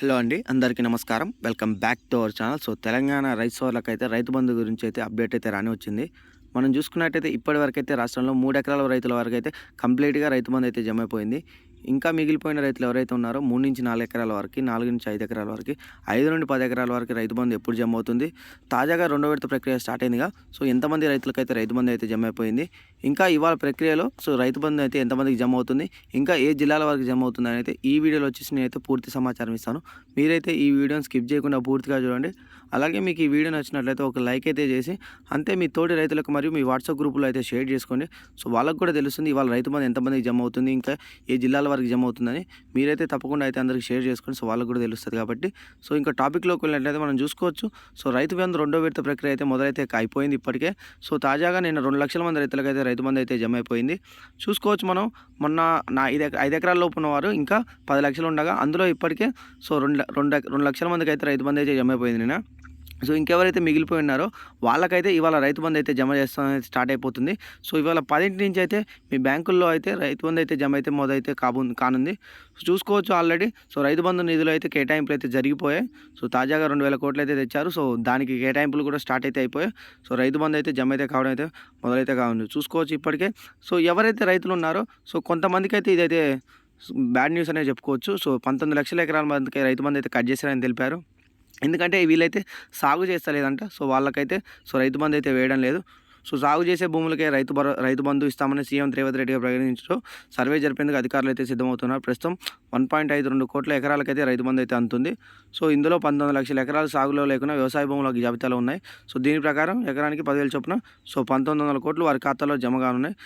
Hello అండి అందరికీ నమస్కారం. Welcome back to our channel. So Telangana రైతు సోదరులకు అయితే రైతు బంధు గురించి అయితే అప్డేట్ అయితే రాని వచ్చింది. మనం చూసుకున్నట్టయితే ఇప్పటి వరకు అయితే రాష్ట్రంలో మూడు ఎకరాల రైతుల వరకు అయితే కంప్లీట్గా రైతు బంధు అయితే జమ అయిపోయింది. ఇంకా మిగిలిపోయిన రైతులు ఎవరైతే ఉన్నారో మూడు నుంచి నాలుగు ఎకరాల వరకు నాలుగు నుంచి ఐదు ఎకరాల వరకు ఐదు నుండి పది ఎకరాల వరకు రైతు బంధు ఎప్పుడు జమ అవుతుంది? తాజాగా రెండో విడత ప్రక్రియ స్టార్ట్ అయిందిగా. సో ఎంతమంది రైతులకైతే రైతు బంధు అయితే జమ అయిపోయింది? ఇంకా ఇవాళ ప్రక్రియలో సో రైతు బంధు అయితే ఎంతమందికి జమ అవుతుంది? ఇంకా ఏ జిల్లాల వరకు జమ అవుతుంది అని అయితే ఈ వీడియోలో వచ్చేసి నేనైతే పూర్తి సమాచారం ఇస్తాను. మీరైతే ఈ వీడియోని స్కిప్ చేయకుండా పూర్తిగా చూడండి. అలాగే మీకు ఈ వీడియో నచ్చినట్లయితే ఒక లైక్ అయితే చేసి అంతే మీ తోటి రైతులకు మరియు మీ వాట్సాప్ గ్రూపులో అయితే షేర్ చేసుకోండి. సో వాళ్ళకు కూడా తెలుస్తుంది ఇవాళ రైతు బంధు ఎంతమందికి జమ అవుతుంది ఇంకా ఏ జిల్లాల వరకు జమ అవుతుందని మీరైతే తప్పకుండా అయితే అందరికి షేర్ చేసుకోండి. సో వాళ్ళకు కూడా తెలుస్తుంది కాబట్టి. సో ఇంకా టాపిక్లోకి వెళ్ళినట్లయితే మనం చూసుకోవచ్చు. సో రైతు బంధు రెండో విడత ప్రక్రియ అయితే మొదలైతే అయిపోయింది ఇప్పటికే. సో తాజాగా నేను రెండు లక్షల మంది రైతులకైతే రైతు బంధు అయితే జమ అయిపోయింది. చూసుకోవచ్చు మనం. మొన్న నా ఐదు ఎక- ఐదు ఎకరాల లోపు ఉన్నవారు ఇంకా పది లక్షలు ఉండగా అందులో ఇప్పటికే సో రెండు రెండు రెండు లక్షల మందికి అయితే రైతు బంధు అయితే జమ అయిపోయింది సో ఇంకెవరైతే మిగిలిపోయి ఉన్నారో వాళ్ళకైతే ఇవాళ రైతు బంధు అయితే జమ చేస్తాం స్టార్ట్ అయిపోతుంది. సో ఇవాళ పదింటి నుంచి అయితే మీ బ్యాంకుల్లో అయితే రైతు బంధు అయితే జమ అయితే మొదలైతే కాబు కానుంది. సో చూసుకోవచ్చు ఆల్రెడీ. సో రైతు బంధు నిధులు అయితే కేటాయింపులు అయితే జరిగిపోయాయి. సో తాజాగా రెండు వేల కోట్లు అయితే తెచ్చారు. సో దానికి కేటాయింపులు కూడా స్టార్ట్ అయితే అయిపోయాయి. సో రైతు బంధు అయితే జమ అయితే కావడం అయితే మొదలైతే కావుంది చూసుకోవచ్చు ఇప్పటికే. సో ఎవరైతే రైతులు ఉన్నారో సో కొంతమందికి అయితే ఇదైతే బ్యాడ్ న్యూస్ అనేది చెప్పుకోవచ్చు. సో పంతొమ్మిది లక్షల ఎకరాల మందికి రైతు బంధు అయితే కట్ చేశారని తెలిపారు. ఎందుకంటే వీళ్ళైతే సాగు చేస్తలేదంట. సో వాళ్ళకైతే సో రైతు బంధు అయితే వేయడం లేదు. సో సాగు చేసే భూములకే రైతు భరో రైతు బంధు ఇస్తామని సీఎం రేవంత్ రెడ్డి గారు సర్వే జరిపేందుకు అధికారులు అయితే సిద్ధమవుతున్నారు. ప్రస్తుతం వన్ పాయింట్ ఐదు రెండు కోట్ల ఎకరాలకైతే రైతు బంధు అయితే అందుతుంది. సో ఇందులో పంతొమ్మిది లక్షల ఎకరాలు సాగులో లేకుండా వ్యవసాయ భూముల జాబితాలో ఉన్నాయి. సో దీని ప్రకారం ఎకరానికి పదివేల చొప్పున సో పంతొమ్మిది వందల కోట్లు వారి ఖాతాలో జమ కానున్నాయి.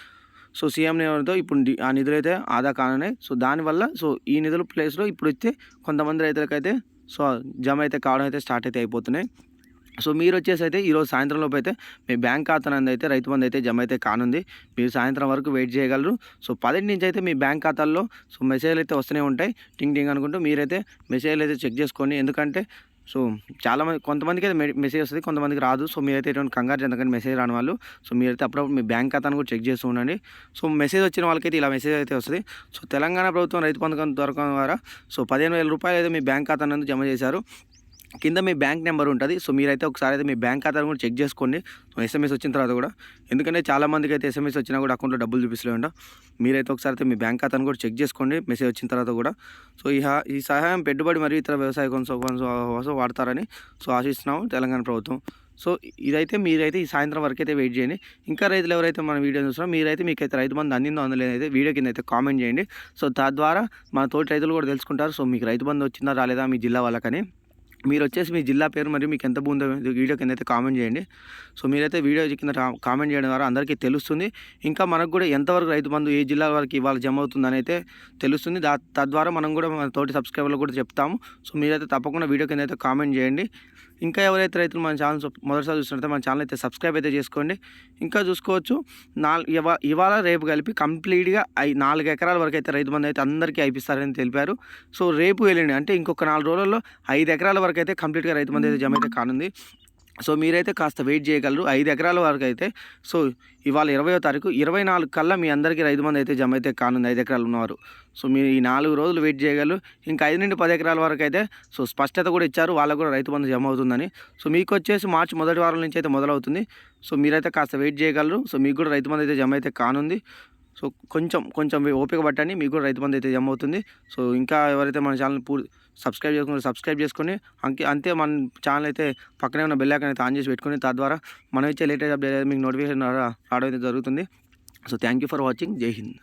సో సీఎం నిధులతో ఇప్పుడు ఆ నిధులు అయితే ఆదా కానున్నాయి. సో దానివల్ల సో ఈ నిధుల ప్లేస్లో ఇప్పుడు ఇస్తే కొంతమంది రైతులకైతే సో జమ అయితే కావడం అయితే స్టార్ట్ అయితే అయిపోతున్నాయి. సో మీరు వచ్చేసి అయితే ఈరోజు సాయంత్రం లోపు అయితే మీ బ్యాంక్ ఖాతా నందు అయితే రైతు బంధు అయితే జమ అయితే కానుంది. మీరు సాయంత్రం వరకు వెయిట్ చేయగలరు. సో పదింటి నుంచి అయితే మీ బ్యాంక్ ఖాతాల్లో సో మెసేజ్లు అయితే వస్తూనే ఉంటాయి. టింగ్ టింగ్ అనుకుంటూ మీరైతే మెసేజ్లు అయితే చెక్ చేసుకోండి ఎందుకంటే సో చాలామంది కొంతమందికి అయితే మె- మెసేజ్ వస్తుంది కొంతమందికి రాదు. సో మీరైతే ఎటువంటి కంగారు చెందకండి మెసేజ్ రాని వాళ్ళు. సో మీరైతే అప్పుడప్పుడు మీ బ్యాంక్ ఖాతాను కూడా చెక్ చేస్తూ ఉండండి. సో మెసేజ్ వచ్చిన వాళ్ళకైతే ఇలా మెసేజ్ అయితే వస్తుంది. సో తెలంగాణ ప్రభుత్వం రైతు పథకం దొరకడం ద్వారా సో పదిహేను వేల రూపాయలు అయితే మీ బ్యాంక్ ఖాతా నందు జమ చేశారు. కింద మీ బ్యాంక్ నెంబర్ ఉంటుంది. సో మీరైతే ఒకసారి అయితే మీ బ్యాంక్ ఖాతాను కూడా చెక్ చేసుకోండి. ఎస్ఎంఎస్ వచ్చిన తర్వాత కూడా. ఎందుకంటే చాలా మందికి అయితే ఎస్ఎంఎస్ వచ్చినా కూడా అకౌంట్లో డబ్బులు చూపిస్తలేంట మీరైతే ఒకసారి అయితే మీ బ్యాంక్ ఖాతాను కూడా చెక్ చేసుకోండి. మెసేజ్ వచ్చిన తర్వాత కూడా. సో ఈ ఈ సహాయం పెట్టుబడి మరియు ఇతర వ్యవసాయ కోసం కోసం వాడతారని సో ఆశిస్తున్నాము తెలంగాణ ప్రభుత్వం. సో ఇదైతే మీరైతే ఈ సాయంత్రం వరకు అయితే వెయిట్ చేయండి. ఇంకా రైతులు ఎవరైతే మన వీడియో చూస్తున్నారో మీరైతే మీకైతే రైతు బంధు అందిందో అందలేదు వీడియో కింద అయితే కామెంట్ చేయండి. సో తద్వారా మన తోటి రైతులు కూడా తెలుసుకుంటారు. సో మీకు రైతు బంధు వచ్చిందా రాలేదా మీ జిల్లా వాళ్ళకని. మీరు వచ్చేసి మీ జిల్లా పేరు మరియు మీకు ఎంత బాగుందో వీడియో కింద అయితే కామెంట్ చేయండి. సో మీరైతే వీడియో కింద కామెంట్ చేయడం ద్వారా అందరికీ తెలుస్తుంది. ఇంకా మనకు కూడా ఎంతవరకు రైతు బంధు ఏ జిల్లా వరకు ఇవాళ జమ అవుతుందని అయితే తెలుస్తుంది. దా తద్వారా మనం కూడా మన తోటి సబ్స్క్రైబర్లు కూడా చెప్తాము. సో మీరైతే తప్పకుండా వీడియో కింద అయితే కామెంట్ చేయండి. ఇంకా ఎవరైతే రైతులు మన ఛానల్ మొదటిసారి చూసినట్టు మన ఛానల్ అయితే సబ్స్క్రైబ్ అయితే చేసుకోండి. ఇంకా చూసుకోవచ్చు నాలుగు ఇవా ఇవాళ రేపు కలిపి కంప్లీట్గా ఐ నాలుగు ఎకరాల వరకు అయితే రైతు బంధు అయితే అందరికీ అయిపిస్తారని తెలిపారు. సో రేపు వెళ్ళండి అంటే ఇంకొక నాలుగు రోజుల్లో ఐదు ఎకరాల వరకు అయితే కంప్లీట్గా రైతు మంది అయితే జమ అయితే కానుంది. సో మీరైతే కాస్త వెయిట్ చేయగలరు. ఐదు ఎకరాల వరకు అయితే సో ఇవాళ ఇరవయో తారీఖు ఇరవై నాలుగు కల్లా మీ అందరికీ రైతు మంది అయితే జమ అయితే కానుంది. ఐదు ఎకరాలు ఉన్నవారు. సో మీరు ఈ నాలుగు రోజులు వెయిట్ చేయగలరు. ఇంకా ఐదు నుండి పది ఎకరాల వరకు అయితే సో స్పష్టత కూడా ఇచ్చారు. వాళ్ళకు కూడా రైతు బంధు జమ అవుతుందని. సో మీకు వచ్చేసి మార్చి మొదటి వారం నుంచి అయితే మొదలవుతుంది. సో మీరైతే కాస్త వెయిట్ చేయగలరు. సో మీకు కూడా రైతు బంధు అయితే జమ అయితే కానుంది. సో కొంచెం కొంచెం ఓపిక పట్టండి. మీకు కూడా రైతు బంధు అయితే జమ అవుతుంది సో ఇంకా ఎవరైతే మన ఛానల్ పూర్తి సబ్స్క్రైబ్ చేసుకుని సబ్స్క్రైబ్ చేసుకొని అంకే అంతే మన ఛానల్ అయితే పక్కనే ఉన్న బెల్ ఐకాన్ అయితే ఆన్ చేసి పెట్టుకుని తద్వారా మనం ఇచ్చే లేటెస్ట్ అప్డేట్ అయితే మీకు నోటిఫికేషన్ రావడం అయితే జరుగుతుంది. So thank you for watching. జై హింద్.